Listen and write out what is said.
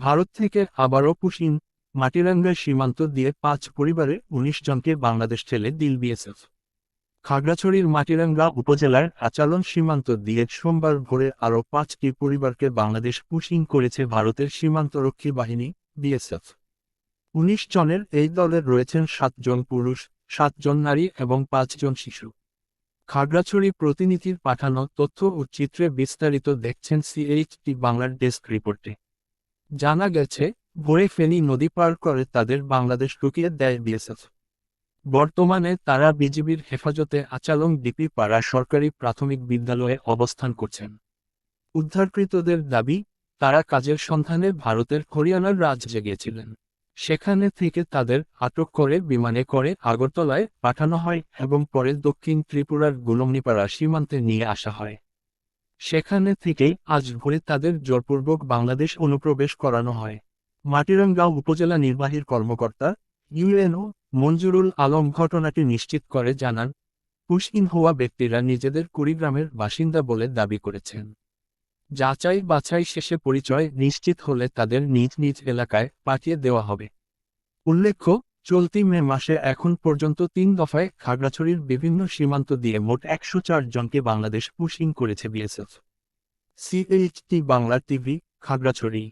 ভারত থেকে আবারও পুশিন, মাটিরাঙ্গা সীমান্ত দিয়ে পাঁচ পরিবারের উনিশ জনকে বাংলাদেশ ঠেলে দিল বিএসএফ। খাগড়াছড়ির মাটিরাঙ্গা উপজেলার আচালন সীমান্ত দিয়ে সোমবার ভোরে আরও পাঁচটি পরিবারকে বাংলাদেশ পুশিং করেছে ভারতের সীমান্তরক্ষী বাহিনী, বিএসএফ। উনিশ জনের এই দলের রয়েছেন সাতজন পুরুষ, সাতজন নারী এবং পাঁচজন শিশু। খাগড়াছড়ি প্রতিনিধির পাঠানো তথ্য ও চিত্রে বিস্তারিত দেখছেন সিএইচটি বাংলার ডেস্ক রিপোর্টে। জানা গেছে, ভোরে ফেনী নদী পার করে তাদের বাংলাদেশ ঢুকিয়ে দেয় বিএসএফ। বর্তমানে তারা বিজিবির হেফাজতে আচালং ডিপি পাড়া সরকারি প্রাথমিক বিদ্যালয়ে অবস্থান করছেন। উদ্ধারকৃতদের দাবি, তারা কাজের সন্ধানে ভারতের হরিয়ানার রাজ্যে গিয়েছিলেন। সেখানে থেকে তাদের আটক করে বিমানে করে আগরতলায় পাঠানো হয় এবং পরে দক্ষিণ ত্রিপুরার গুলমনিপাড়া সীমান্তে নিয়ে আসা হয়। সেখানে থেকেই আজ ভোরে তাদের জোরপূর্বক বাংলাদেশ অনুপ্রবেশ করানো হয়। মাটিরাঙ্গাঁও উপজেলা নির্বাহীর কর্মকর্তা ইউএনও মঞ্জুরুল আলম ঘটনাটি নিশ্চিত করে জানান পুশইন হওয়া ব্যক্তিরা নিজেদের কুড়িগ্রামের বাসিন্দা বলে দাবি করেছেন। যাচাই বাছাই শেষে পরিচয় নিশ্চিত হলে তাদের নিজ নিজ এলাকায় পাঠিয়ে দেওয়া হবে। উল্লেখ্য চলতি মে মাসে এখন পর্যন্ত তিন দফায় খাগড়াছড়ির বিভিন্ন সীমান্ত দিয়ে মোট একশো চার জনকে বাংলাদেশ পুশিং করেছে BSF. CHT Bangla TV Khagrachari.